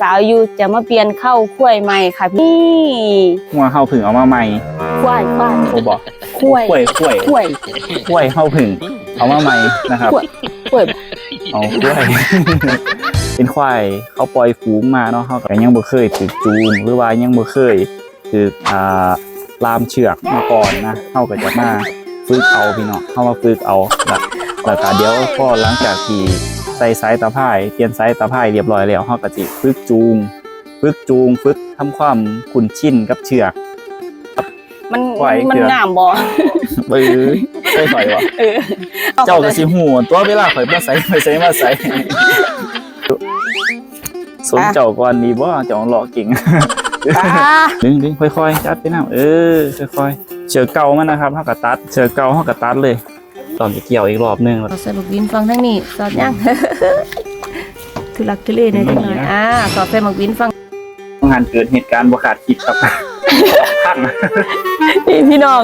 สาวอยู่จะมาเปลี่ยนเข้าคุ้วยใหม่ค่ะพี่หัวเฮาผึ่งเอามาใหม่คุ้วยคุ้วยโอบอกคุ้วยกล้วยกล้วยคุ้วยกล้วยเฮาผึ่งเอามาใหม่นะครับคุ้วยคุ้วยเอากล้วยเป็นควายเขาปล่อยฝูงมาเนาะเขาก็ยังบ่เคยถูกจูงหรือว่ายังบ่เคยถูกอ่าลามเชือกมาก่อนนะเขาก็จะมาฝึกเอาพี่น้องเขามาฝึกเอาแล้วแล้วก็เดี๋ยวพอหลังจากที่ ใส่สายตาพายเปลี่ยนสายตาพายเรียบร้อยแล้วเขาก็สิฝึกจูงฝึกจูงฝึกทำความคุ้นชินกับเชือกมันไหวมันเกือบงามบ่เบื้อใส่ข่อยวะเออเจ้าก็สิหูตัวเวลาข่อยมาใส่ไปใส่มาใส่สนเจ้าก่อนดีบ่เจ้าหลอกเก่งอ่าดึงดึงค่อยๆจัดไปน้ำเออค่อยๆเชือกเก่ามันนะครับเฮาก็ตัดเชือกเก่าเฮาก็ตัดเลย ตอนจะเกี่ยวอีกรอบหนึงเราสรุปวินฟังทั้งนี้สอดยังทุลักทุเลในจังหน่อยอ่าสอดใส่หมักวินฟังงานเกิดเหตุการณ์บ่คาดคิดครับพังพี่พี่น้อง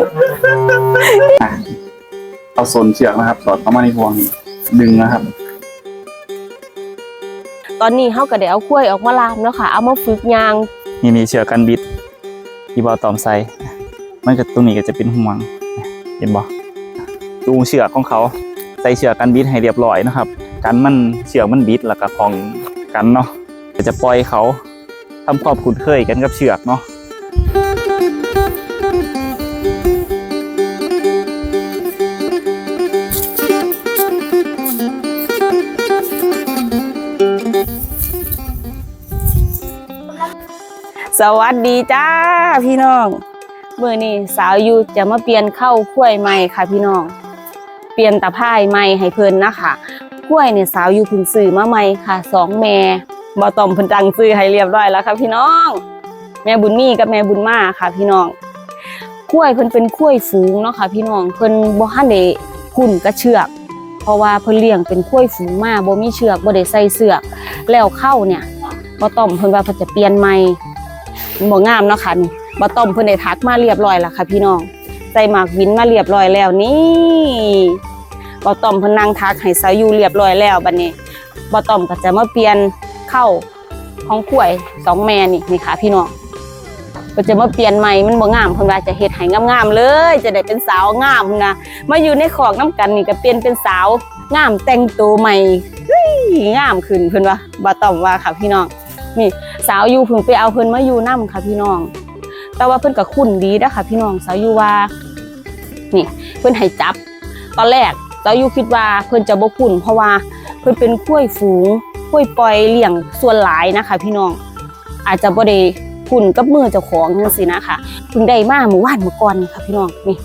เอาโซนเชือกนะครับ สอดเข้ามาในพวงนี้ดึงนะครับ ตอนนี้เฮาก็ได้เอาคุ้วยออกมาลามแล้วค่ะ เอามาฝึกยางนี่นี่เชือกกันบิดที่บ่ตอมใส่มันก็ตรงนี้ก็จะเป็นห่วง เห็นบ่ จูงเชือกของเขา ใส่เชือกกันบิดให้เรียบร้อยนะครับ กันมันเชือกมันบิดแล้วก็ของกันเนาะจะปล่อยเขาทำความคุ้นเคยกันกับเชือกเนาะสวัสดีจ้าพี่น้องเมื่อนี้สาวยูจะมาเปลี่ยนเข้าคุ้วยใหม่ค่ะพี่น้อง เปลี่ยนตะพายใหม่ให้เพิ่นนะคะคุ้วยเนี่ยสาวอยู่เพิ่นซื้อมาใหม่ค่ะสองแม่บ่ต้อมเพิ่นตังซื้อให้เรียบร้อยแล้วค่ะพี่น้อง แม่บุญมีกับแม่บุญมาค่ะ พี่น้องคุ้วยเพิ่นเป็นคุ้วยฝูงเนาะค่ะ พี่น้องเพิ่นบ่ทันได้คุ้นกับเชือก เพราะว่าเพิ่นเลี้ยงเป็นคุ้วยฝูงมาบ่มีเชือกบ่ได้ใส่เสือกแล้วเข้าเนี่ยบ่ต้อมเพิ่นว่าเพิ่นจะเปลี่ยนใหม่บ่งามเนาะค่ะนี่บ่ต้มเพิ่นได้ทักมาเรียบร้อยแล้วค่ะ พี่น้อง ใส่หมากวินมาเรียบร้อยแล้วนี่บ่ต้มเพิ่นนั่งทักให้สาวอยู่เรียบร้อยแล้วบัดนี้บ่ต้มก็จะมาเปลี่ยนเข้าของขวยสองแม่นี่นี่ค่ะพี่น้องก็จะมาเปลี่ยนใหม่มันบ่งามเพิ่นว่าจะเฮ็ดให้งามๆเลย จะได้เป็นสาวงามนะมาอยู่ในขอกน้ำกันนี่ก็เปลี่ยนเป็นสาวงามแต่งตัวใหม่งามขึ้นเพิ่นว่าบ่ต้มว่าค่ะพี่น้องนี่สาวอยู่เพิ่งไปเอาเพิ่นมาอยู่นํค่ะพี่น้อง แต่ว่าเพิ่นก็คุ้นดีนะค่ะพี่น้องสาวยูว่า นี่เพิ่นให้จับ ตอนแรกสาวยูคิดว่าเพิ่นจะบ่คุ้นเพราะว่าเพิ่นเป็นข้วยฝูงข้วยปล่อยเลี้ยงส่วนหลายนะคะ พี่น้องอาจจะบ่ได้คุ้นกับมือเจ้าของจังซี่นะคะเพิ่งได้มาเมื่อวานเมื่อก่อนค่ะพี่น้องนี่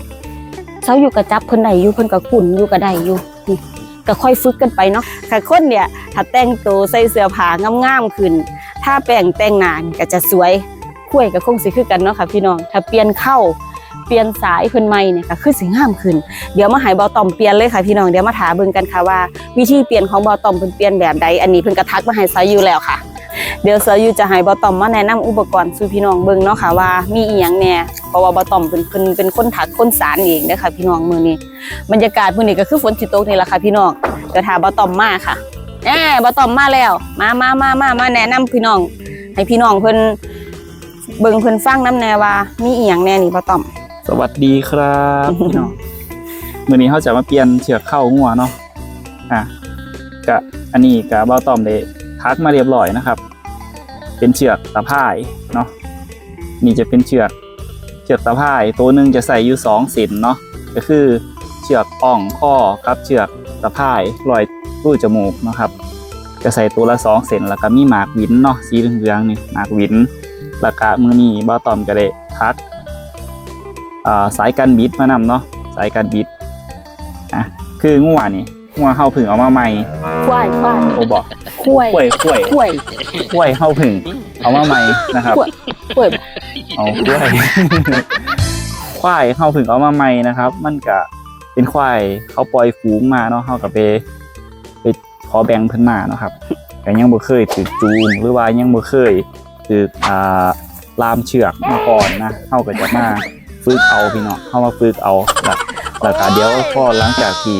สาวยูก็จับเพิ่นได้อยู่เพิ่นก็คุ้นอยู่ก็ได้อยู่นี่ก็ค่อยฝึกกันไปเนาะค่ะคนเนี่ยถ้าแต่งตัวใส่เสื้อผ้างามๆขึ้น ถ้าแปลงแต่งหน้านก็จะสวย คุ้ยก็คงสิคือกันเนาะค่ะพี่น้องถ้าเปลี่ยนเข้าเปลี่ยนสายเพิ่นใหม่เนี่ยก็คือสิงามขึ้น เดี๋ยวมาห้เบาต่อมเปลี่ยนเลยค่ะพี่น้องเดี๋ยวมาถามเบิ่งกันค่ะว่า วิธีเปลี่ยนของเบาต่อมเพิ่นเปลี่ยนแบบใดอันนี้เพิ่นก็ทักมาให้ซายอยู่แล้วค่ะ เดี๋ยวซายูจะห้เบาต่อมมาแนะนำอุปกรณ์สู่พี่น้องเบิ่งเนาะค่ะว่ามีอีหยังแหน่เพราะว่าเบาต่อมเพิ่นเพิ่นเป็นคนถักคนสารเองเด้อค่ะพี่น้องมื้อนี้บรรยากาศมื้อนี้ก็คือฝนสิตกนี่แหละค่ะพี่น้องเดี๋ยวถามเบาต่อมมาค่ะแหมบอตอมมาแล้ว มามามามามาแนะนำพี่น้อง ให้พี่น้องเพิ่น เบิ่งเพิ่นฟังน้ำแน่ว่า มีอีหยังแน่นี่บอตอม สวัสดีครับพี่น้องมื้อนี้เขาจะมาเปลี่ยนเชือกเข้างัวเนาะอะกะอันนี้กะเบ้าต้อมได้ทักมาเรียบร้อยนะครับ เป็นเชือกตะพายเนาะนี่จะเป็นเชือกเชือกตะพาย ตัวหนึ่งจะใส่อยู่สองเส้นเนาะก็คือเชือกอ่องข้อกับเชือกตะพายลอยรูจมูกเนาะครับ จะใส่ตัวละสองเส้นแล้วก็มีหมากวินเนาะสีเหลืองๆนี่หมากวิน แล้วก็มือนี้เบ้าต้อมก็ได้ทักอ่าสายการบิดมานำเนาะสายการบิดอะคืองัวนี่งัวเฮาผึ่งเอามาใหม่ควายควายโอบอกคุ้วยกล้วยกล้วยคุ้วยกล้วยเฮาผึ่งเอามาใหม่นะครับกล้วยคุ้วยเอากล้วยควายเฮาผึ่งเอามาใหม่นะครับ มันก็เป็นควายเขาปล่อยฝูงมาเนาะเฮาก็ไปไปขอแบ่งเพิ่นมาเนาะครับแต่ยังบ่เคยถูกจูงหรือว่ายังบ่เคย ถูกอ่าลามเชือกมาก่อนนะเฮาก็จะมาฝึกเอาพี่น้องเฮามาฝึกเอาแล้วแล้วก็เดี๋ยวพอหลังจากที่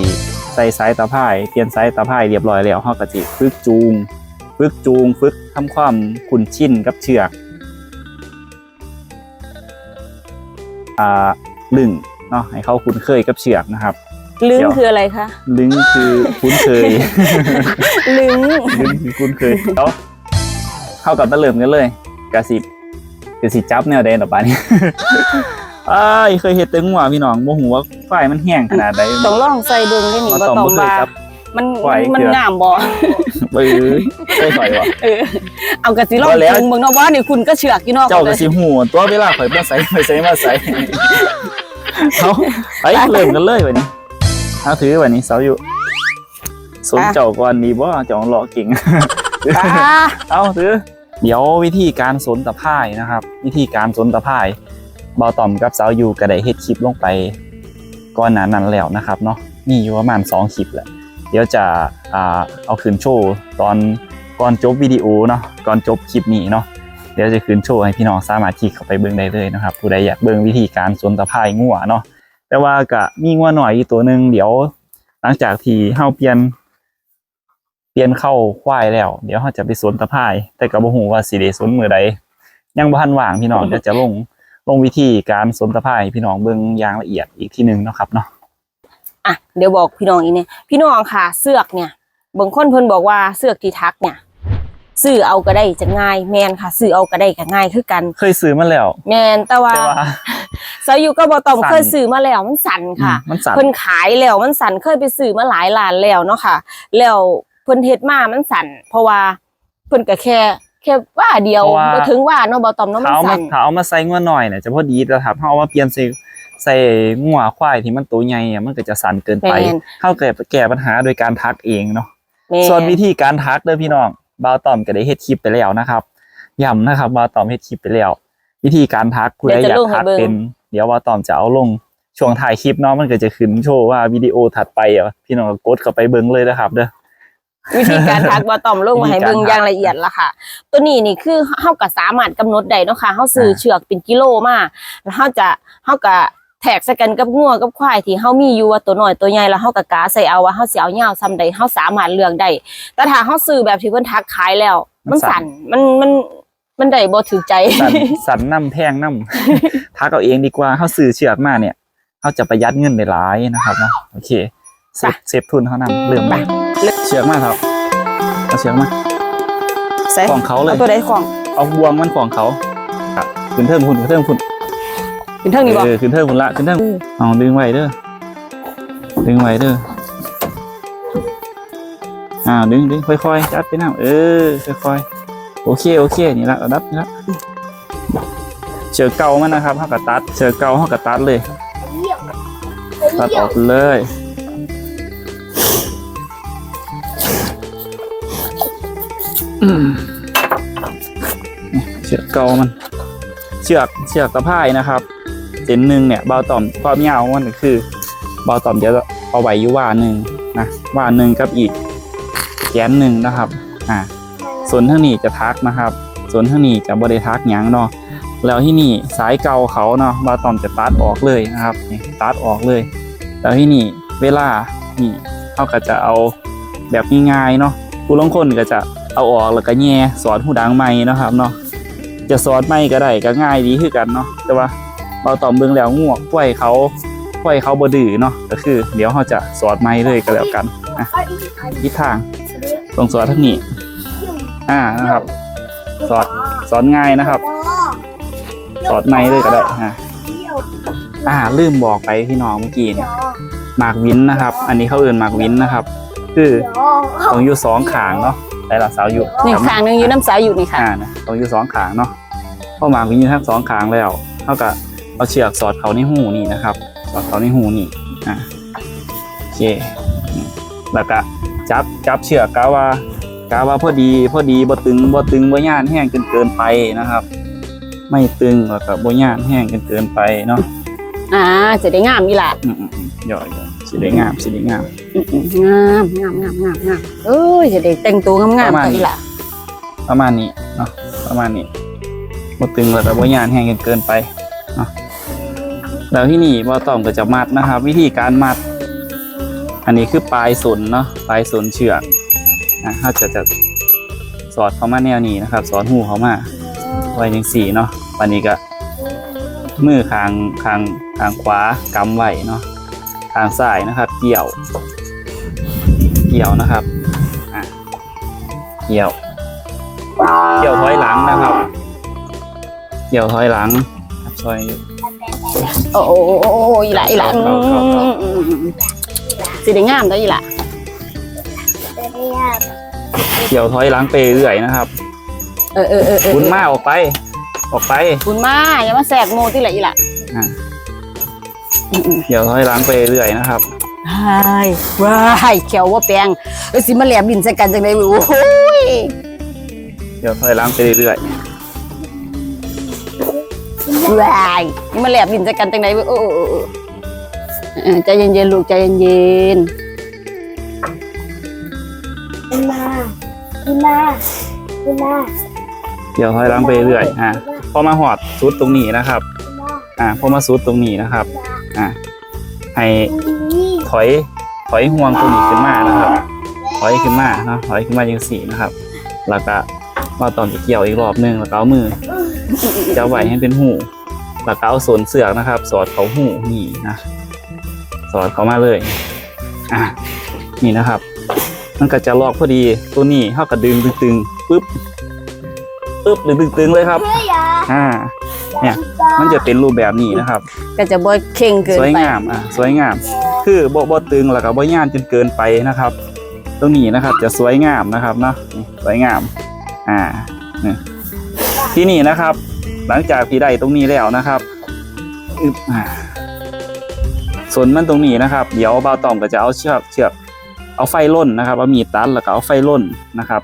ใส่สายตาพายเปลี่ยนสายตาพายเรียบร้อยแล้วเฮาก็สิฝึกจูงฝฝึกจูงฝึกทำความคุ้นชินกับเชือกอ่าลึงเนาะให้เขาคุ้นเคยกับเชือกนะครับลึงเดี๋ยวคืออะไรคะลึงคือคุ้นเคยลึงลึงคือคุ้นเคยแล้ว เข้ากับตะเลิมกันเลยกระสิบกระสิจับแนวแดนออกไปนี่อ้ายเคยเห็ดเต็งหัวพี่น้องโมโหว่าไฟมันแห้งขนาดใดต้องลองใส่เบิ่งได้นี่มาบ่ต่อมต้องบ่เคยว่าจับมันไหวมันเกลืองามบ่ปื้อเคยถอยวะเออเอากระสิลองบ่แล้วจุงเบิ่งเนาะบ่นี่คุณก็เชือกอยู่เนาะเจ้ากระสิหูตัวเวลาข่อยมาใส่ไปใส่มาใส่เอาไปเริ่มกันเลยวันนี้เอาถือวันนี้เสาอยู่สนเจ้าก่อนดีบ่เจ้าหล่อเก่งตา เอาถือเดี๋ยววิธีการสนตะพายนะครับ วิธีการสนตะพายเบาต่อมกับสาวยูก็ได้เฮ็ดคลิปลงไปก่อนหนานั้นแล้วนะครับเนาะมีอยู่ประมาณ2คลิปแหละเดี๋ยวจะเอาคืนโชว์ตอนก่อนจบวิดีโอเนาะก่อนจบคลิปนี้เนาะเดี๋ยวจะคืนโชว์ให้พี่น้องสามารถคลิกเข้าไปเบิ่งได้เลยนะครับ ผู้ใดอยากเบิ่งวิธีการสนตะพายงัวเนาะแต่ว่าก็มีงัวหน่อยอีกตัวหนึ่งเดี๋ยวหลังจากที่เฮาเปลี่ยน เปลี่ยนเข้าควายแล้ว เดี๋ยวเขาจะไปสวนตะพายแต่ก็บ่ฮู้ว่าสิได้สวนมือใดยังบ่ทันว่างพี่น้องเดี๋ยวจะลงลงวิธีการสวนตะพายให้พี่น้องเบิ่งอย่างละเอียดอีกทีหนึงเนาะครับเนาะอะเดี๋ยวบอกพี่น้องอีกเนี่ยพี่น้องค่ะเสือกเนี่ยบางคนเพิ่นบอกว่าเสือกที่ทักเนี่ยซื้อเอาก็ได้จะง่ายแมนค่ะซื้อเอาก็ได้ก็ง่ายคือกัน เคยซื้อมาแล้ว แมนแต่ว่าแต่ว่าสายุก็บ่ต้องสั่นเคยซื้อมาแล้วมันสั่นค่ะอืมมันสั่นเพิ่นขายแล้วมันสั่นเคยไปซื้อมาหลายล้านแล้วเนาะค่ะ แล้วเพิ่นเฮ็ดมามันสั่น เพราะว่าเพิ่นก็แค่ แค่ว่าเดียวเพราะว่า บ่ถึงว่าเนาะบ่ตอมเนาะมันถ้าเอามาสั่น ถ้าเอามาใส่งัวหน่อยเนี่ยจะพอดีแต่ถ้าเอามาเปลี่ยนใส่ใส่งัวควายที่มันตัวใหญ่อะมันก็จะสั่นเกินไปแม่น เฮาก็แก้ปัญหาโดยการทักเองเนาะ แม่ส่วนวิธีการทักเด้อพี่น้องบาวตอมก็ได้เฮ็ดคลิปไปแล้วนะครับย้ำนะครับบาวตอมเฮ็ดคลิปไปแล้ว วิธีการทักผู้ใดอยากทักเป็น เดี๋ยวบาวตอมจะเอาลงช่วงถ่ายคลิปเนาะมันก็จะขึ้นโชว์ว่าวิดีโอถัดไปอะพี่น้องก็กดเข้าไปเบิ่งเลยนะครับเด้อ วิธีการทักบ่ตอมลงมาให้เบิ่งวิธีการทักอย่างละเอียดละค่ะ ตัวนี้นี่คือเฮาก็สามารถกำหนดได้เนาะค่ะเฮาซื้ออ่าเชือกเป็นกิโลมาแล้วเฮาจะเฮาก็แทกใส่กันกับงัวกับควายที่เฮามีอยู่ว่าตัวน้อยตัวใหญ่แล้วเฮาก็กาใส่เอาว่าเฮาสิเอายาวซำใดเฮาสามารถเลือกได้แต่ถ้าเฮาซื้อแบบที่เพิ่นทักขายแล้ว มันสั่นมันมันมันได้บ่ถูกใจสั่นสั่นน้ำแพงน้ำทักเอาเองดีกว่าเขาซื้อเชือกมาเนี่ยเขาจะประหยัดเงินได้หลายนะครับเนาะโอเค เซฟไปเซฟทุนเขานำเริ่มไปเชือกมาครับเอาเชือกมาใส่ของเขาเลยตัวใดของเอาบวงมันของเขาครับขึ้นเทิงคุณขึ้นเทิงคุณเป็นเท่านี้บ่เออขึ้นเทิงคุณละขึ้นเทิงเอาดึงไว้เด้อดึงไว้เด้ออ่าดึงดึงค่อยๆจัดไปน้ำเออค่อยๆโอเคโอเคนี่ละระดับนี่ละเชือกเก่ามันนะครับเขากระตัดเชือกเก่าเขากระตัดเลยตัดออกเลย เชือกเก่ามัน เชือกเชือกตะพายนะครับเส้นหนึ่งเนี่ยเบาต่อมความยาวของมันก็คือเบาต่อมจะเอาไว้อยู่ว่าหนึ่งนะว่าหนึ่งกับอีกแกนหนึ่งนะครับ อ่า ส่วนเท่านี้จะทักนะครับ ส่วนเท่านี้จะบริทักยังเนาะแล้วที่นี่สายเก่าเขาเนาะบาตอมจะตัดออกเลยนะครับนี่ตัดออกเลย แล้วที่นี่เวลานี่เขาก็จะเอาแบบง่ายๆเนาะผู้ลงคนก็จะ เอาออกแล้วก็แง่สอดหูดังใหม่นะครับเนาะจะสอดไม่ก็ได้ก็ง่ายดีคือกันเนาะแต่ว่าเราต่อมเบิ่งแล้วงวกไว้เขาไว้เขาบดื้อเนาะก็คือ เดี๋ยวเขาจะสอดไม่เลยก็แล้วกันอะทิศทางตรงสอดทั้งนี้ อ่านะครับ สอดสอนง่ายนะครับ สอดไม่เลยก็ได้อ่าอ่าลืมบอกไปพี่น้องเมื่อกี้เนี่ยหมากวินนะครับ อันนี้เขาเอื่นหมากวินนะครับ คือตรงอยู่สองขางเนาะ แต่ละเสาอยู่นี่ข้างหนึงอยู่น้ำสายอยู่นี่ค่ะอ่านะตรงอยู่สองขางเนาะพอหมากวินอยู่ทั้งสองขางแล้วเท่ากับเอาเชือกสอดเขาในหูนี่นะครับ สอดเขาในหูนี่อ่าโอเคอืมแล้วก็จับจับเชือกกาว่ากาว่าพอดีพอดีบ่ตึงบ่ตึงบ่ย่านแห้งจนเกินไปนะครับ ไม่ตึงแล้วก็บ่ย่านแห้งจนเกินไปเนาะอ่าจะได้งามอีหล่ะอืมอืมอืมย่อยย่อย สิได้งามสิได้งามอืมๆงามงามงามงามงามเอ้ยจะได้แต่งตัวงามประๆมาณ กันนี้อีหล่ะประมาณนี้เนาะประมาณนี้บ่ตึงแล้วก็บ่ย่านแห้งจนเกินไปเนาะแล้วที่นี่บ่ต้องก็จะมัดนะครับ วิธีการมัด อันนี้คือปลายสนเนาะปลายสนเชือกนะเขาจะจะสอดเข้ามาแนวนี้นะครับ สอดหูเข้ามาไว้จังสี่เนาะวันนี้ก็มือข้างข้างข้างขวากำไว้เนาะ ข้างซ้ายนะครับ เกี่ยว เกี่ยวนะครับอะเกี่ยว เกี่ยวถอยหลังนะครับ เกี่ยวถอยหลังครับซอยโอ้โอ้โอ้โอ้โอ้อีหละอีหละครับครับครับอืมอืมอืมอืมสิได้งามเด้ออีหละเกี่ยวถอยหลังไปเรื่อยนะครับเออเออเออเออคุณมาออกไป ออกไป คุณมาอย่ามาแสกโมที่ละอีหละอะอืมอืม เกี่ยวถอยหลังไปเรื่อยนะครับใช่ว้ายเขียวว่าแปลงเอ้ยสิมาแหลมบินใส่กันจังได๋โอ้ยเกี่ยวถอยหลังไปเรื่อยว้ายนี่มาแหลมบินใส่กันจังได๋เว้ยโอ้โอ้โอ้โอ้เออใจเย็นๆลูกใจเย็นมามามาๆเกี่ยวถอยหลังไปเรื่อยอะพอมาหอดสุดตรงนี้นะครับ อะพอมาสุดตรงนี้นะครับ อะให้ถอยถอยห่วงตรงนี้ขึ้นมานะครับถอยขึ้นมาเนาะถอยขึ้นมาจังสี่นะครับ แล้วก็มาตอนจะเกี่ยวอีกรอบหนึงแล้วก็เอามือจะไหวให้เป็นหูแล้วก็เอาส่วนเสือกนะครับ สอดเขาหูนี่นะสอดเขามาเลยอะนี่นะครับมันก็จะลอกพอดีตัวนี้เท่ากับดึงตึงๆปึ๊บปึ๊บดึงตึงๆเลยครับอ่า เนี่ยมันจะเป็นรูปแบบนี้นะครับๆก็จะบ่เข่งเกินสวยไปงามอะสวยงาม คือบ่บ่ตึงแล้วก็บ่ย่านจนเกินไปนะครับ ตรงนี้นะครับจะสวยงามนะครับเนาะนี่สวยงามอ่านี่ที่นี่นะครับ หลังจากที่ได้ตรงนี้แล้วนะครับอึบอ่าส่วนมันตรงนี้นะครับ เดี๋ยวเบาตอมก็จะเอาเชือกเชือกเอาไฟล่นนะครับเอามีดตัดแล้วก็เอาไฟล่นนะครับ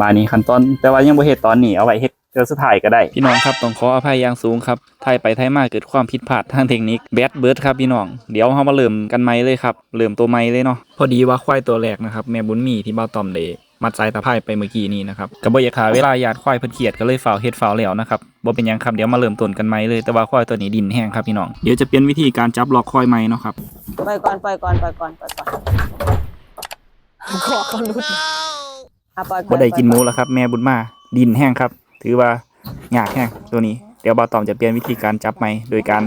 บานี้ขั้นตอนแต่ว่ายังบ่เฮ็ดตอนนี้เอาไว้เฮ็ด เจอสุดท้ายก็ได้ พี่น้องครับต้องขออภัยอย่างสูงครับไทยไปไทยมาเกิดความผิดพลาดทางเทคนิคแบดเบิร์ดครับพี่น้อง เดี๋ยวเฮามาเริ่มกันใหม่เลยครับ เริ่มตัวใหม่เลยเนาะ พอดีว่าควายตัวแรกนะครับ แม่บุญมีที่บ้าตอมเดมัดสายตะไคร่ไปเมื่อกี้นี้นะครับก็บ่อยากขาเวลาญาติควายเพิ่นเครียดก็เลยฝ่าวเฮ็ดฝ่าวแล้วนะครับบ่เป็นหยังครับเดี๋ยวมาเริ่มต้นกันใหม่เลยแต่ว่าควายตัวนี้ดินแห้งครับพี่น้อง เดี๋ยวจะเปลี่ยนวิธีการจับล็อกควายใหม่เนาะครับปล่อยก่อนปล่อยก่อนปล่อยก่อนปล่อยก่อนขอเขาลุดอะปล่อยก่อนบ่ได้กินหมูแล้วครับ แม่บุญมาดินแห้งครับ ถือว่าหยากแห้งตัวนี้เดี๋ยวบ่าวตอมจะเปลี่ยนวิธีการจับใหม่โดยการ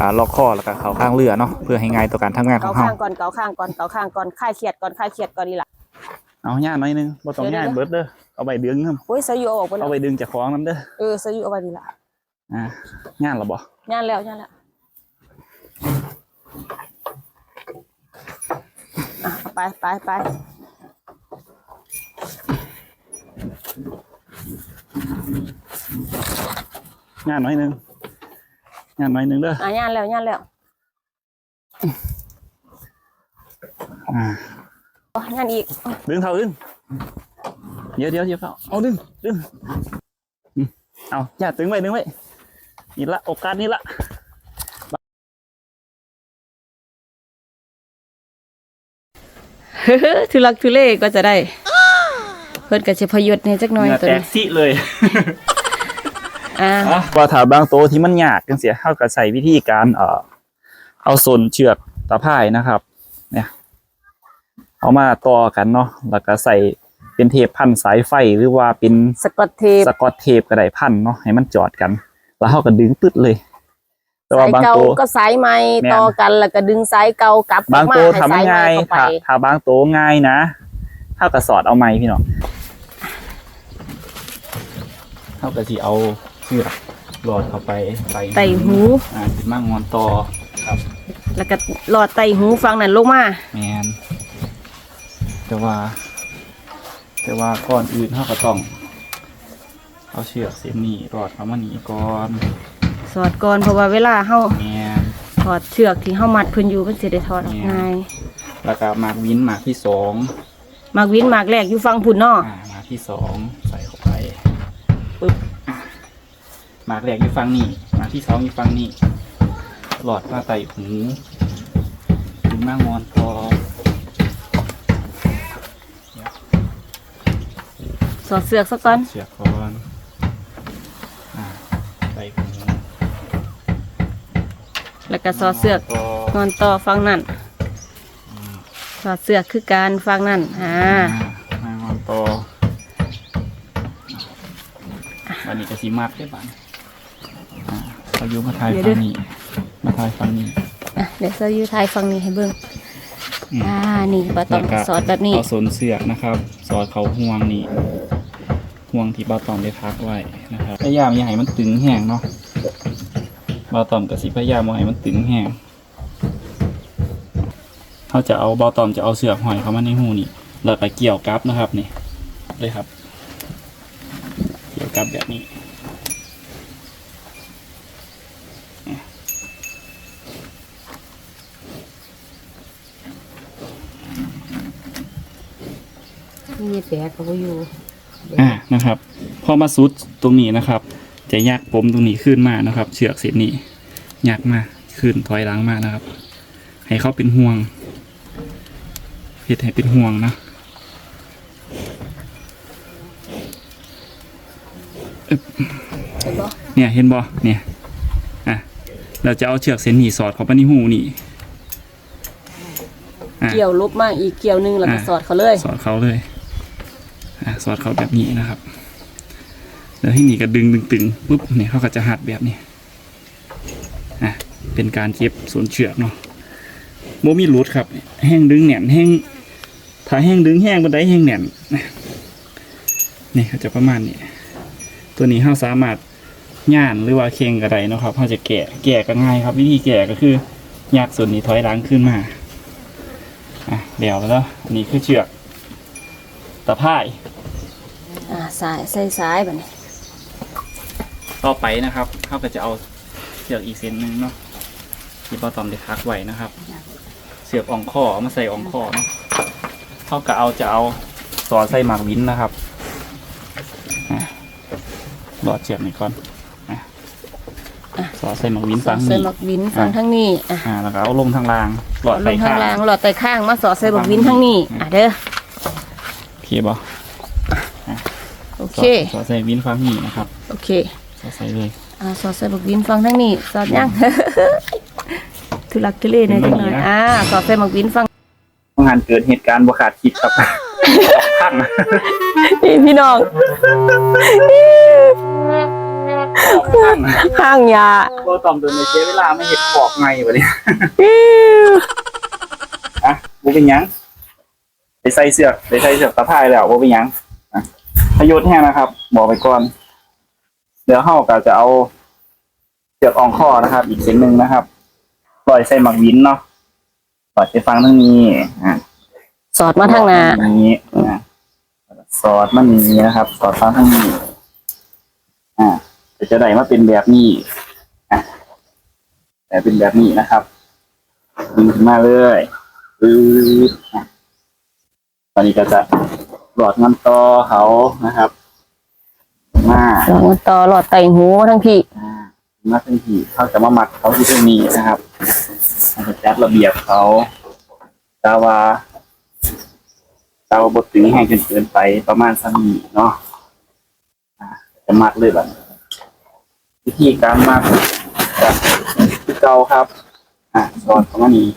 อ่าล็อกคอแล้วก็เข้าข้างเรือเนาะเพื่อให้ง่ายต่อการทำงานขเกาองเฮาข้างก่อนเกาข้างก่อนเกาข้างก่อนคลายเครียดก่อนคลายเครียดก่อนดีล่ะเอาหญ้าหน่อยนึงบ่ต้องหญ้าเบิดเด้อเอาไปดึงครับโอ้ยสายุเอาออกไปแล้เอาวไปดึงจากของนํเด้อเออสายุเอาไปดีล่ะอ่าหญ้าละบ่ย่านแล้วย่านแล้วอะเอาไปไปไป หญ้าหน่อยนึงหญ้าหน่อยนึงเด้ออะย่านแล้วย่านแล้วอ่าโอ้ยย่านอีก ดึงเท่าดึงเดี๋ยวเดี๋ยวเดี๋ยวเท่าเอาดึงดึงอืมเอาหญ้าตึงไว้ดึงไว้นี่ละโอกาสนี้ละทุลักทุเลก็จะได้ เพิ่นก็สิพยศเนี่ยจักหน่อยเหงื่อตัวแตนี้กสิเลย อ่าว่าถ้าบางโตวที่มันยากจังเสียเท่ากับใส่วิธีการเอ่อเอาส่วนเชือกตะไคร่นะครับ เนี่ย เอามาต่อกันเนาะแล้วก็ใส่เป็นเทปพันสายไฟหรือว่าเป็น สกอตเทป สกอตเทปก็ได้พันเนาะให้มันจอดกัน แล้วเขาก็ดึงตึ๊ดเลย แต่ว่าสายบางเก่าตัว ก็สายใหม่แม่น ต่อกันแล้วก็ดึงสายเก่ากลับบางมาตัวให้ทำสายใหม่ง่ายเข้าไปถ้าถ้าบางตัวง่ายนะเท่ากับสอดเอาไม้พี่น้องเท่ากับที่เอา เชือกหลอดเข้าไปใส่ไต่หูอ่าสิมางอนต่อครับแล้วก็หลอดไต่หูฟังนั่นลงมาแมนแต่ว่า แต่ว่าก่อนอื่นเขาก็ต้องเอาเชือกเส้นนี้รอดเข้ามานี่ก่อนสอดก่อนเพราะว่าเวลาเฮาแมน ถอดเชือกที่เฮามัดเพิ่นอยู่มันสิได้ถอดออกแม่นง่ายแล้วก็หมากวินหมากที่สองมากวินมากแรกอยู่ฟังพุ่นเนาะอ่าหมากที่สองใส่เข้าไปปึ๊บอะ หมากแรกอยู่ฟังนี่หมากที่สองอยู่ฟังนี่หลอดมาใส่หูถึงมางอนพอสอดเสือกซะก่อนเชือกก่อนอ่าใส่หูแล้วก็สอดเสือกพอนอนต่อฟังนั่นสอดเสือกคือการฟังนั่นอ่ามางอนต่อนนี้ก็สิมัดได้บ้านอ่าเอาอยู่มาถ่ายฝั่งนี้ มาถ่ายฝั่งนี้อะเดี๋ยวเราอยู่ทายฟังนี้ให้เบิ่งอืมอ่านี่บ่ต้องแล้วก็สอดแบบนี้ เอาสนเสือกนะครับ สอดเขาห่วงนี่ห่วงที่บ้าตอมได้พักไว้นะครับพยายามอย่าให้มันตึงแห้งเนาะบ้าตอมกับสิพยายามอย่าให้มันตึงแห้งเขาจะเอาบ้าตอมจะเอาเสือกห้อยเข้ามาในหูนี่แล้วก็เกี่ยวกับนะครับนี่เลยครับ เกี่ยวกับแบบนี้ นี่แปลกก็บ่อยู่อ่านะครับ พอมาสุดตรงนี้นะครับ จะยักปมตรงนี้ขึ้นมานะครับ เชือกเส้นนี้ยักมาขึ้นถอยหลังมานะครับ ให้เขาเป็นห่วงเฮ็ดให้เป็นห่วงนะอึ๊บเห็นบ่เนี่ยเห็นบ่เนี่ยอะเราจะเอาเชือกเส้นนี้สอดเข้าไปในหูนี่อะเกี่ยวลบมาอีกเกี่ยวหนึงแล้วก็อ่าสอดเขาเลย สอดเขาเลยอะ สอดเขาแบบนี้นะครับ แล้วที่นี่ก็ดึงดึงตึงปุ๊บเนี่ยเขาก็จะหัดแบบนี้อะเป็นการเย็บส่วนเชือกเนาะโมมีรูดครับ แห้งดึงแหน่นแห้งถ้าแห้งดึงแห้งบันไดแห้งแหน่นนี่เขาจะประมาณนี้ตัวนี้เขาสามารถย่านหรือว่าเค็งกระไดนะครับเขาจะแกะแกะก็ง่ายครับ วิธีแกะก็คือยักส่วนนี้ถอยหลังขึ้นมาอะเดี๋ยวแล้วอันนี้คือเชือก ตะไคร่ายอ่าสายใส่สายบัดนี้ต่อไปนะครับเขาก็จะเอาเชือกอีกเส้นหนึ่งเนาะที่ป้าตอมได้ทักไว้นะครับ เสือกอ่องข้อเอามาใส่อ่องข้อเนาะเขาก็เอาจะเอาสอดใส่หมากวินนะครับอะหลอดเชือกนี่ก่อนอะสอดใส่หมากวินสอฟัดงใส่นี่บักวินฟังทั้งนี้อะอ่าแล้วก็เอาลงทางล่างหลอดลใส่งข้าข้างงล่างหลอดใต้ข้างมาสอดใส่บักวินทั้งนี้อะเด้อโอ เคบ่โอสเคอดสอดใส่วินฟังนี่นะครับโอเคสอดใส่เลยอ่าสอดใส่บักวินฟังทั้งนี้สอดยังทุลักทุเลหน่อยจังหน่อยอ่าสอดใส่บักวินฟังงานเกิดเหตุการณ์บ่ขาดคิดครับข้างนี่พี่น้องข้างห้างยาบ่ตอมโดนในเสียเวลาไม่เห็ดขอกไงวะเนี่ยอะบ่เป็นหยัง ไปใส่เสือกไปใส่เสือกตะพายแล้วบ่เป็นหยังอะพยุทธ์แห้งนะครับบอกไปก่อน เดี๋ยวเฮาก็จะเอาเสือกอ่องข้อนะครับ อีกเส้นหนึ่งนะครับปล่อยใส่หมักวินเนาะปล่อยไปฟังทางนี้อะสอดมาทางหน้านี้อะสอดมันนี้นะครับ สอดฟังทางนี้ อ่าจะได้มาเป็นแบบนี้อะแต่เป็นแบบนี้นะครับดึงขึ้นมาเลยปื๊ดอะ ตอนนี้ก็จะหลอดน้ำตอเขานะครับ มาหลอดมันต่อหลอดไต่หูมาทั้งพี่อ่ามาเป็นหีเขาจะมามัดเขาที่ตรงนี้นะครับเราจะจัดระเบียบเขาตาวาตาวาบทถึงแห้งจนเกินไปประมาณสักนี้เนาะอ่าจะมัดเลยแบบวิธีการมัดจะคือเก่าครับ อะสอนของมันนี้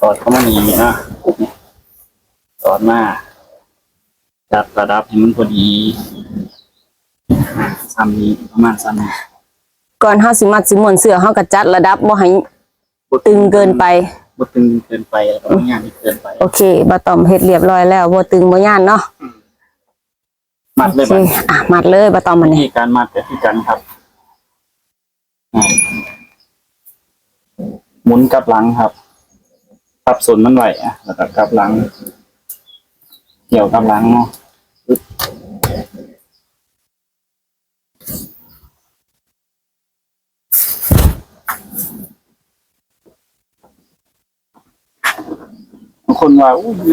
สอนของมันนี้นะสอนมาจัดระดับให้มันพอดีอะซ้ำนี้ประมาณซ้ำนี้ก่อนเฮาสิมัดสิม่วนเสื้อเฮาก็จัดระดับบ่ให้บ่ตึงเกินไปบ่ตึงเกินไปแล้วก็บ่งานที่เกินไป โอเคบ่ต้อมเฮ็ดเรียบร้อยแล้วบ่ตึงบ่ย่านเนาะมัดโอเลยเคบัดอะมัดเลยบ่ต้อมมันวินี่ธีการมัดก็คือกันครับอะหมุนกลับหลังครับ ทับส่วนมันไหวอะแล้วก็กลับหลัง เกี่ยวกับหลังเนาะบางคนว่าอู้ย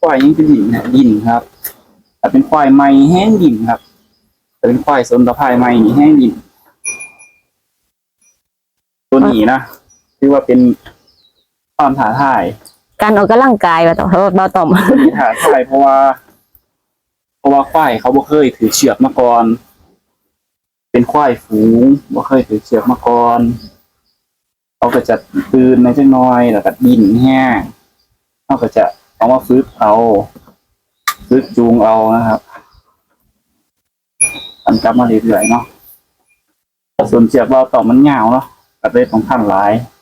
ควายยังจะดิ่นเนี่ยดินครับแต่เป็นควายใหม่แห้งดินครับแต่เป็นควายสนตะพายใหม่แห้งดินตัวนี้นะที่ว่าเป็น ความท้าทายการออกกำลังกายบ่ต้อมบ่ต้อมมีท้าทายเพราะว่า เพราะว่าควายเขาบ่เคยถือเชือกมาก่อน เป็นควายฝูงบ่เคยถือเชือกมาก่อนเขาก็จะตื่นในจังน้อยแล้วก็ดิ่นแห้งเขาก็จะเอามาฝึกเอาลึกจูงเอานะครับอันกลับมาเรื่อยๆเนาะส่วนเชือกเราต่อมันยาวเนาะก็เลยต้องพันหลายบ่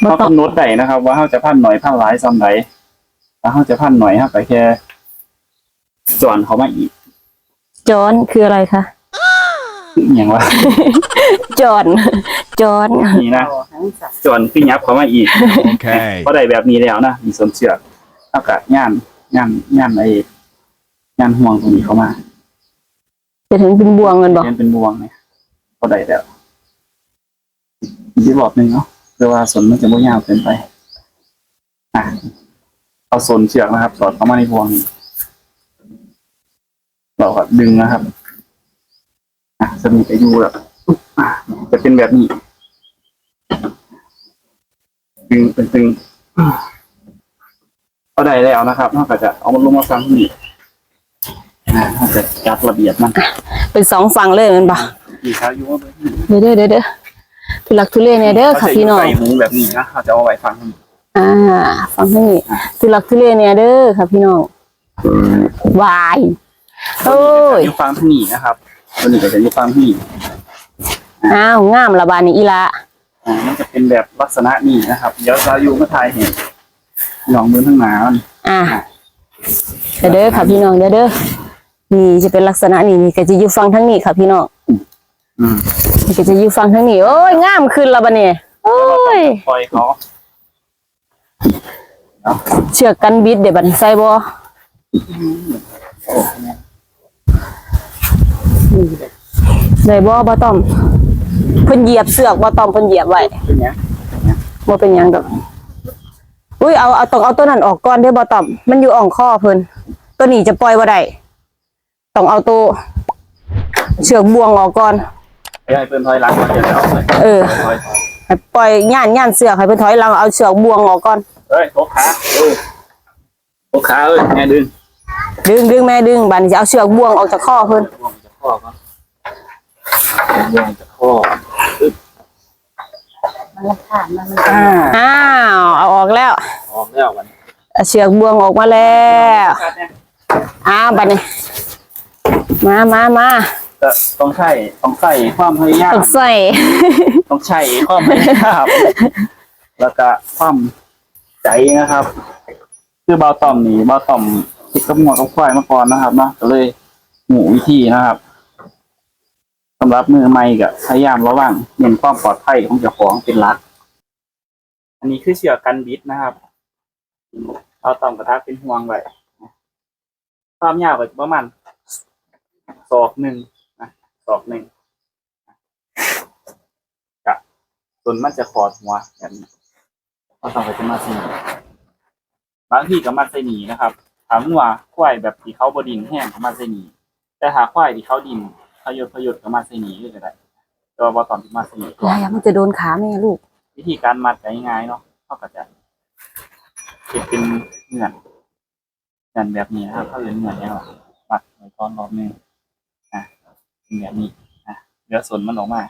เขาต้องกำหนดได้นะครับ ว่าเขาจะพันหน่อยพันหลายซ้ำไหนถ้าเขาจะพันหน่อยครับไปแค่จอนเขามาอีกจอนคืออะไรคะอหย่างว่าจอนจอนนี่นะจอนขึ้นยับเขามาอีก Okay. เพราะได้แบบนี้แล้วนะมีส่วนเชือกเท่ากับย่านย่านย่านไอ้ย่านห่วงตรงนี้เข้ามาจะถึงเป็นบวงเงินบอกเรียนเป็นบวงเนี่ยพอได้แล้วอีกรอบหนึ่งเนาะ เพื่อว่าสนมันจะไม่ยาวเกินไป อะ เอาสนเชือกนะครับ สอดเข้ามาในบวงนี้เราก็ดึงนะครับ อะสนิทไปดูแบบปุ๊บอะจะเป็นแบบนี้ ดึงเป็นตึงก็ได้แล้วนะครับนอกจากจะเอามันลงมาฟังนี่อ่าถ้าจะจัดระเบียบมัน เป็นสองฝั่งเลยแมันบอกอีกครับอยู่ว่าเบอร์นี่เด้อเด้อเด้อเด้อ ทุลักทุเลเนี่ยเด้อค่ะพี่น้องเขาจะยู่ใส่หมูแบบนี้นะเขาจะเอาไว้ฟังนี่อ่า ฟังให้นี่ทุลักทุเลเนี่ยเด้อค่ะพี่น้องวายโอ้ยอยู่ฟังที่นี่นะครับตัวนี้ก็จะอยู่ฟังที่นี่อ้าวงามละบานนี่อีละอ่ามันจะเป็นแบบลักษณะนี้นะครับ เดี๋ยวเราอยู่มาถ่ายเห็นลองมือทั้งหนามันอ่าเด้อเด้อค่ะพี่น้องเด้อเด้อนี่จะเป็นลักษณะนี้นี่ก็จะอยู่ฟังทั้งนี้ค่ะพี่น้องอืม นี่ก็จะอยู่ฟังทั้งนี้โอ้ยงามขึ้นละบานนี่โอ้ยปล่อยเขาเชือกกันบิดเดี๋ยวบัดนใส่บ่โอ้แม่ได้บ่บ่ต้อมเพิ่นเหยียบเสือกบ่ต้อมเพิ่นเหยียบไว้เป็นไงบ่เป็นหยังดอกอุ้ยเอาเอาต้องเอาตัวนั้นออกก่อนเด้อบ่ต้อมมันอยู่อ่องคอเพิ่นตัวนี้จะปล่อยบ่ได้ต้องเอาตัวเชือกบ่วงออกก่อน ไอ้ไอ้เปิ้นถอยหลังมาเดี๋ยวจะเอาเลยเออถอยถอยให้ปล่อยย่านย่านเสือกให้เพิ่นถอยหลังเอาเชือกบ่วงออกก่อนเฮ้ยโตขาเออโตขาเอ้ยแม่ดึงดึงดึงแม่ดึงบัดนี้จะเอาเชือกบ่วงออกจากคอเพิ่นวงจากข้อก่อนวงจากข้อปึ๊บมันผ่านมันอ่าอ้าวเอาออกแล้วออกแล้ววันเอาเชือกบ่วงออกมาแล้ว ขาดเนี่ยอ้าวบัดนี้ มามามา จะต้องใช้ต้องใส่ความพยายามต้องใส่ต้องใช้ความพยายามแล้วก็ความใจนะครับ คือเบาต่อมนี่เบาต่อมคิดกับหัวกับควายมาก่อนนะครับเนาะก็เลยหมู่วิธีนะครับสำหรับมือใหม่ก็พยายามระวังเน้นความปลอดภัยของเจ้าของเป็นหลัก อันนี้คือเชือกกันบิดนะครับ เอาต่อมกระทะเป็นห่วงไว้ความยาวก็ประมาณศอกหนึ่ง นะศอกหนึ่งส่วนมันจะขอดหัวแบบนี้ก็ต้องไปจะมาใส่หนีบางที่ก็มาใส่หนีนะครับถามว่าควายแบบที่เขาบดินแห้งก็มาใส่หนีแต่หาควายที่เขาดินพยศพยศก็มาใส่หนีก็ได้แต่ว่าบอตอนที่มาใส่หนีก่อนอย่ามันจะโดนขาแม่ลูก วิธีการมัดก็ง่ายๆเนาะเขาก็จะเก็บเป็นเหงื่อนเหงื่อนแบบนี้นะครับเขาเรียนเหงื่อนแล้วมัดไว้ก้อนรอบหนึงอะเป็น แบบนี้อะเดี๋ยวส่วนมันออกมา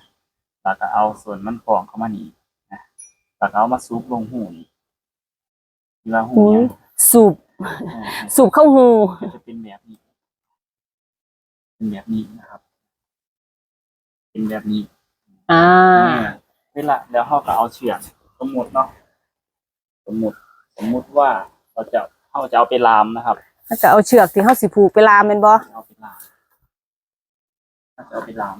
แล้วก็เอาส่วนมันฟองเข้ามานี่นะแล้วก็เอามาซุปลงหูนี่เวลาหูเนี่ยสูบเออสูบเข้าหูมันจะเป็นแบบนี้ เป็นแบบนี้นะครับ เป็นแบบนี้ อ่าอ่าเวลาแล้วเขาก็เอาเชือกสมมติเนาะสมมติสมมุติว่าเราจะเขาจะเอาไปลามนะครับแล้วก็เอาเชือกที่เฮาสิผูกไปลามแม่นบ่เอาไปลาม เขาจะเอาไปลาม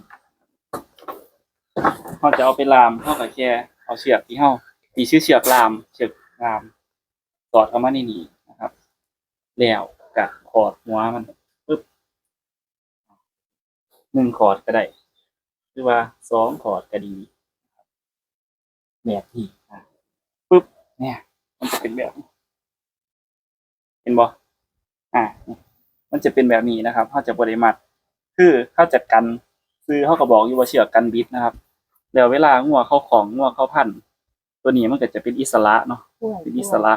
เขาจะเอาไปลามเขากับแค่เอาเชือกที่เขามีชื่อเชือกลามเชือกลามสอดเข้ามาในนี้นะครับ แล้วกะขอดหัวมันปึ๊บหนึ่งขอดก็ได้หรือว่าสองขอดก็ดีแบบนี้อ่ปึ๊บเนี่ย มันจะเป็นแบบเห็นบ่อ่ามันจะเป็นแบบนี้นะครับเขาจะบริมัด คือเขาจัดกันซื้อเขาก็บอกอยู่ว่าเชือกกันบิดนะครับ แล้วเวลางัวเข้าของงัวเข้าพันธุ์ตัวนี้มันก็จะเป็นอิสระเนาะเป็นอิสระ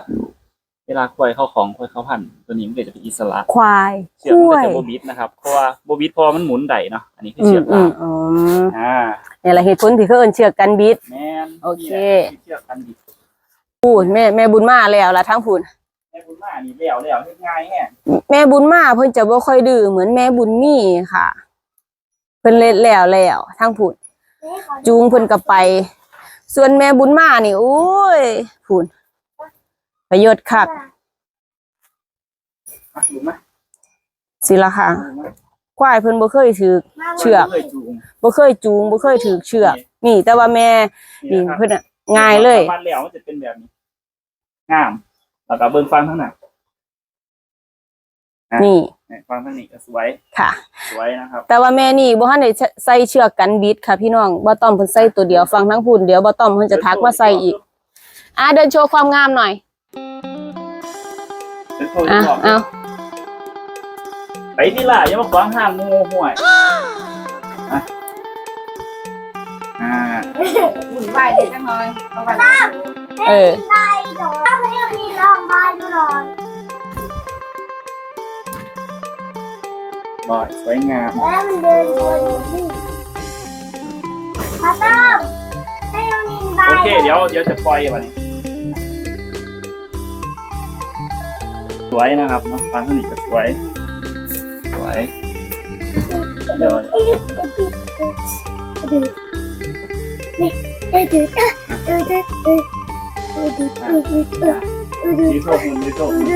เวลาควายเข้าของควายเข้าพันธุ์ตัวนี้มันก็จะเป็นอิสระ ควายเชือกกมันล้ก็วยจะโบบิดนะครับเพราะว่าโบบิดเพราะว่ามันหมุนได้เนาะอันนี้คืออืเชืมอกอืลามมอืมอ่านี่แหละเหตุผลที่เขาเอิ้นเชือกกันบิดแม่นโอเคนี่แหละคือเชือกกันบิดพูดแม่แม่บุญมาแล้วล่ะทั้งพูนแม่ม่ บุญมานี่แล้วแล้วเฮ็ดง่ายแฮะแม่บุญมาเพิ่นจะบ่ค่อยดื้อเหมือนแม่บุญมีค่ะ เพิ่นเล็ดแล้วแล้วทางผุดจูงเพิ่นก็ไป ส่วนแม่บุญมานี่โอ้ยผุดประโยชน์คักอะดูมาสิละค่ะควายเพิ่นบ่เคยถือเชือกเลยจูงบ่เคยจูงบ่เคยถือเชือก นี่ แต่ว่าแม่นี่นะครับเพิ่นน่ะง่ายเลยบ้านแล้วมันจะเป็นแบบนี้งาม แล้วก็เบิ่งฟังทั้งนั้นนี่เนี่ยฟังทั้งนี้ก็สวยค่ะ สวยนะครับ แต่ว่าแม่นี่บ่ทันได้ใส่เชือกกันบิดค่ะ พี่น้องบ่ต้อมเพิ่นใส่ตัวเดียวฟังทั้งพุ่นเดี๋ยวบ่ต้อมเพิ่นจะทักมาใส่อีก อะเดินโชว์ความงามหน่อยเป็นโทษอะบอกเอาไปที่ล่ะอย่ามาขวางห้างงูห่วยอะอ่าหมุนไหวเด็กน้อยเอาไปเอ องมาดูหน่อยบ่อยสวยงาม แล้วมันเดินวนนี่มาต้อมให้น้องนินไปโอเค เดี๋ยวเดี๋ยวจะปล่อยวันนี้ สวยนะครับเนาะฟังทั้งนี้ก็สวย สวย เดี๋ยวเอ้ยเอ้ยนี่เอ้ยเอ้ยเอ้ยเอ้ยเอ้ยเอ้ยเอ้ยเอ้ยเอ้ยเอ้ยเอ้ยเอ้ยเอ้ยเอ้ ยดีโชคคุณดีโชคคุณ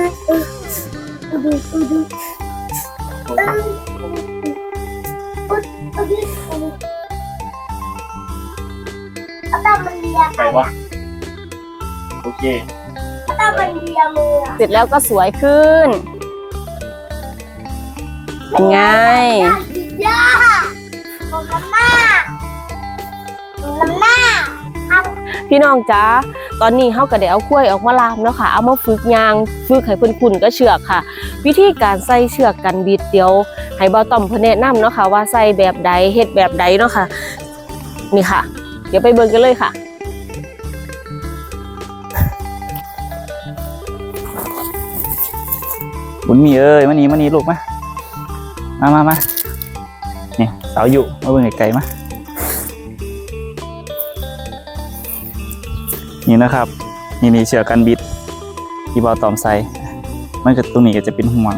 เอาตามันเลียไปวะโอเคเอาตามันเลียมือเสร็จแล้วก็สวยขึ้นเป็นไงย่าของน้ำหน้าของน้ำหน้าพี่น้องจ๋า ตอนนี้เฮาก็ได้เอาข้วยออกมาลามแล้วค่ะ เอามาฝึกยางฝึกให้เพิ่นคุ้นก็เชือกค่ะ วิธีการใส่เชือกกันบิดเดี๋ยวให้บ่าต้อมเพิ่นแนะนำเนาะค่ะ ว่าใส่แบบใดเฮ็ดแบบใดเนาะค่ะนี่ค่ะ เดี๋ยวไปเบิ่งกันเลยค่ะบุญมีเอ้ยมานี่มานี่ลูกมามามามานี่สาวอยู่มาเบิ่งไกลๆมา นี่นะครับ นี่นี่เชือกกันบิดที่บอตอมใส่มันก็ตรงนี้ก็จะเป็นห่วง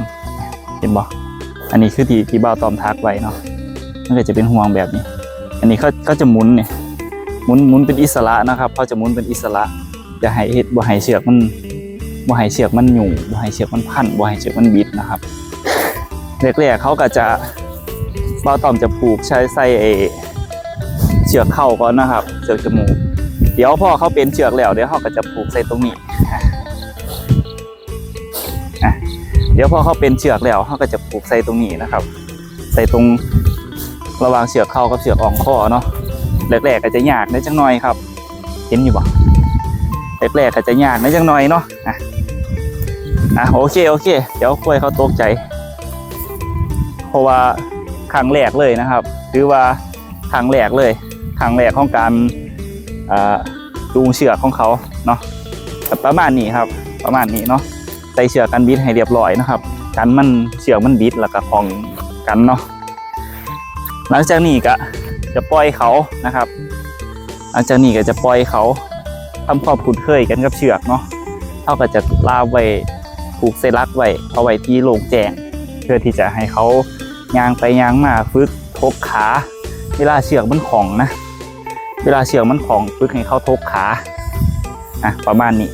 เห็นบ่อันนี้คือที่ที่บ่าวตอมทักไว้เนาะมันก็จะเป็นห่วงแบบนี้ อันนี้เขาก็จะหมุนเนี่ยหมุนหมุนเป็นอิสระนะครับเขาจะหมุนเป็นอิสระจะให้เฮ็ดบ่ให้เชือกมันบ่ให้เชือกมันหยุ่งบ่ให้เชือกมันพันบ่ให้เชือกมันบิดนะครับแรกๆเขาก็จะบ่าวตอมจะผูกใช้ใส่ไอ้เชือกเข้าก่อนนะครับ เชือกจมูก เดี๋ยวพ่อเขาเป็นเชือกแล้วเดี๋ยวเขาก็จะผูกใส่ตรงนี้เดี๋ยวพอเขาเป็นเชือกแล้วเขาก็จะผูกใส่ตรงนี้นะครับ ใส่ตรงระหว่างเชือกเข้ากับเชือกอ่องคอเนาะแรกๆก็จะยากนิดจังหน่อยครับ เห็นอยู่บ่แรกๆก็จะยากนิดจังหน่อยเนาะอะอะโอเคโอเค เดี๋ยวคุยเขาตกใจ เพราะว่าครั้งแรกเลยนะครับ ถือว่าครั้งแรกเลยครั้งแรกของการ จูงเชือกของเขาเนาะประมาณนี้ครับ ประมาณนี้เนาะใส่เชือกกันบิดให้เรียบร้อยนะครับ กันมันเชือกมันบิดแล้วก็คล้องกันเนาะหลังจากนี้ก็จะปล่อยเขานะครับ หลังจากนี้ก็จะปล่อยเขาทำความคุ้นเคยกันกับเชือกเนาะเขาก็จะลาไว้ผูกเซลักไว้เอาไว้ที่โลงแจงเพื่อที่จะให้เขายางไปยางมาฝึกทบขาเวลาเชือกมันของนะ เวลาเชือกมันของปึกให้เขาทกขาอะประมาณนี้